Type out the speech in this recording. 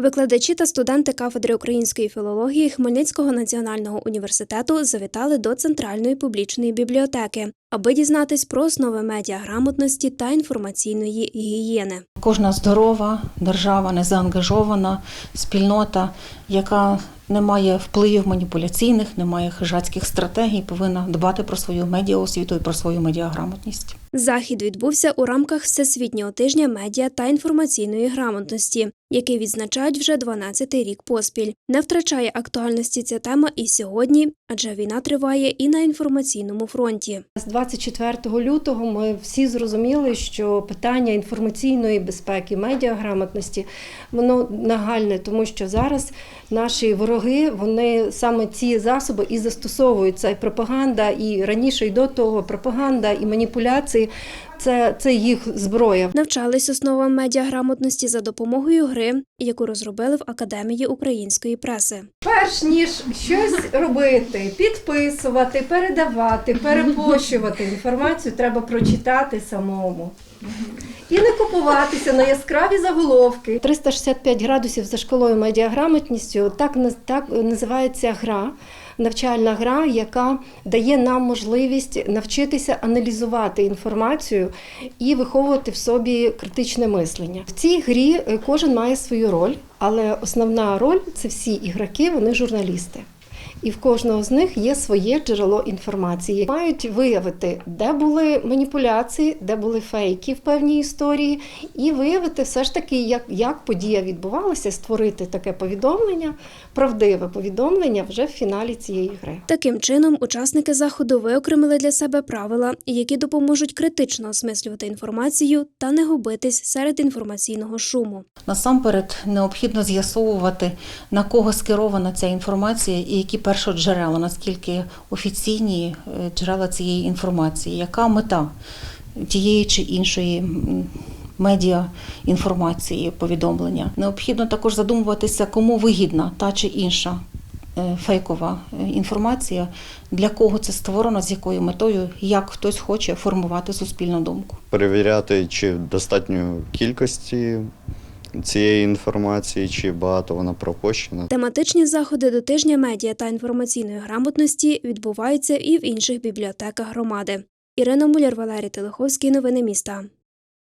Викладачі та студенти кафедри української філології Хмельницького національного університету завітали до центральної публічної бібліотеки, аби дізнатись про основи медіаграмотності та інформаційної гігієни. Кожна здорова держава, незаангажована спільнота, яка не має впливів маніпуляційних, не має хижацьких стратегій, повинна дбати про свою медіаосвіту і про свою медіаграмотність. Захід відбувся у рамках Всесвітнього тижня медіа та інформаційної грамотності, який відзначають вже 12-й рік поспіль. Не втрачає актуальності ця тема і сьогодні, адже війна триває і на інформаційному фронті. З 24 лютого ми всі зрозуміли, що питання інформаційної безпеки, медіаграмотності воно нагальне, тому що зараз наші вороги вони саме ці засоби і застосовують. Це і пропаганда, і раніше, і до того пропаганда, і маніпуляції. Це, це їх зброя. Навчались основам медіаграмотності за допомогою гри, яку розробили в Академії української преси. Перш ніж щось робити, підписувати, передавати, перепощувати інформацію, треба прочитати самому. І не купуватися на яскраві заголовки. 365 градусів за школою медіаграмотністю так, так називається гра. Навчальна гра, яка дає нам можливість навчитися аналізувати інформацію і виховувати в собі критичне мислення. В цій грі е, кожен має свою роль, але основна роль це всі ігроки, вони журналісти. І в кожного з них є своє джерело інформації. Мають виявити, де були маніпуляції, де були фейки в певній історії, і виявити все ж таки, як, як подія відбувалася, створити таке повідомлення, правдиве повідомлення вже в фіналі цієї гри. Таким чином, учасники заходу виокремили для себе правила, які допоможуть критично осмислювати інформацію та не губитись серед інформаційного шуму. Насамперед необхідно з'ясовувати, на кого скерована ця інформація і які першоджерела, наскільки офіційні е, джерела цієї інформації, яка мета тієї чи іншої медіа інформації, повідомлення. Необхідно також задумуватися, кому вигідна та чи інша е, фейкова е, інформація, для кого це створено, з якою метою, як хтось хоче формувати суспільну думку. перевіряти, чи достатньо кількості цієї інформації, чи багато вона пропущена. Тематичні заходи до тижня медіа та інформаційної грамотності відбуваються і в інших бібліотеках громади. Ірина Муляр, Валерій Телеховський. Новини міста.